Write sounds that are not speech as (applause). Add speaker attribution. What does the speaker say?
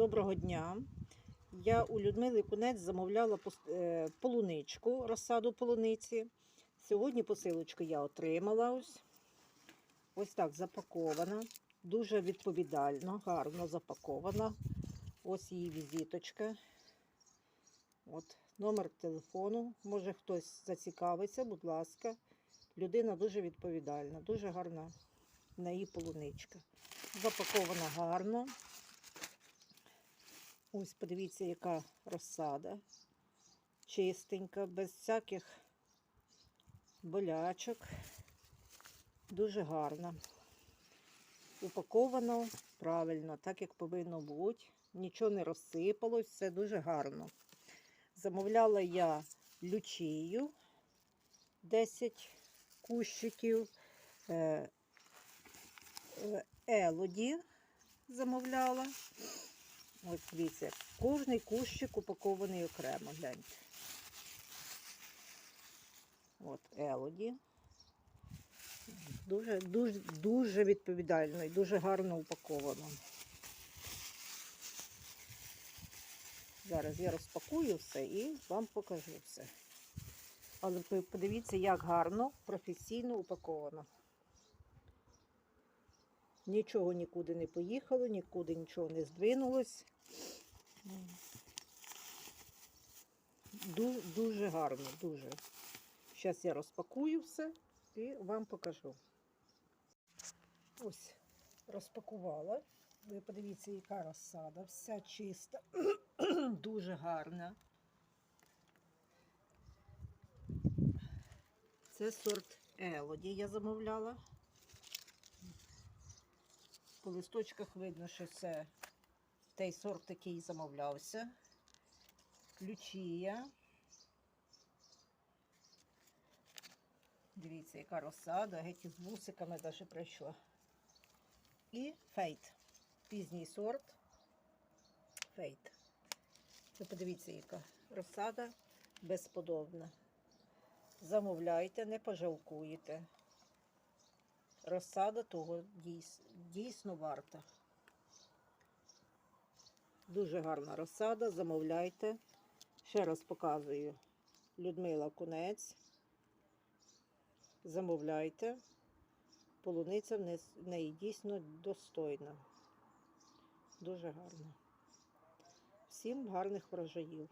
Speaker 1: Доброго дня. Я у Людмили Кунець замовляла е, полуничку, розсаду полуниці. Сьогодні посилочку я отримала ось. Ось так запакована. Дуже відповідально, гарно запакована. Ось її візиточка. От, номер телефону. Може хтось зацікавиться, будь ласка. Людина дуже відповідальна, дуже гарна на її полуничка. Запакована гарно. Ось подивіться, яка розсада. Чистенька, без всяких болячок. Дуже гарна. Упаковано правильно, так як повинно бути. Нічого не розсипалось, все дуже гарно. Замовляла я лючію 10 кущиків. е, е, Елоді замовляла. Ось дивіться, кожний кущик упакований окремо, гляньте. От Елоді. Дуже, дуже, дуже відповідально і дуже гарно упаковано. Зараз я розпакую все і вам покажу все. Але подивіться, як гарно, професійно упаковано. Нічого нікуди не поїхало, нікуди нічого не здвинулось. Дуже, дуже гарно, дуже. Зараз я розпакую все і вам покажу. Ось, розпакувала. Ви подивіться, яка розсада, вся чиста, (clears throat) дуже гарна. Це сорт Елоді я замовляла. По листочках видно, що це той сорт, який замовлявся. Ключія. Дивіться, яка розсада, геть із вусиками навіть прийшла. І фейт. Пізній сорт. Фейт. Ви подивіться, яка розсада безподобна. Замовляйте, не пожалкуєте. Розсада того дійс, дійсно варта. Дуже гарна розсада, замовляйте. Ще раз показую. Людмила Кунець. Замовляйте. Полуниця в неї дійсно достойна. Дуже гарна. Всім гарних врожаїв.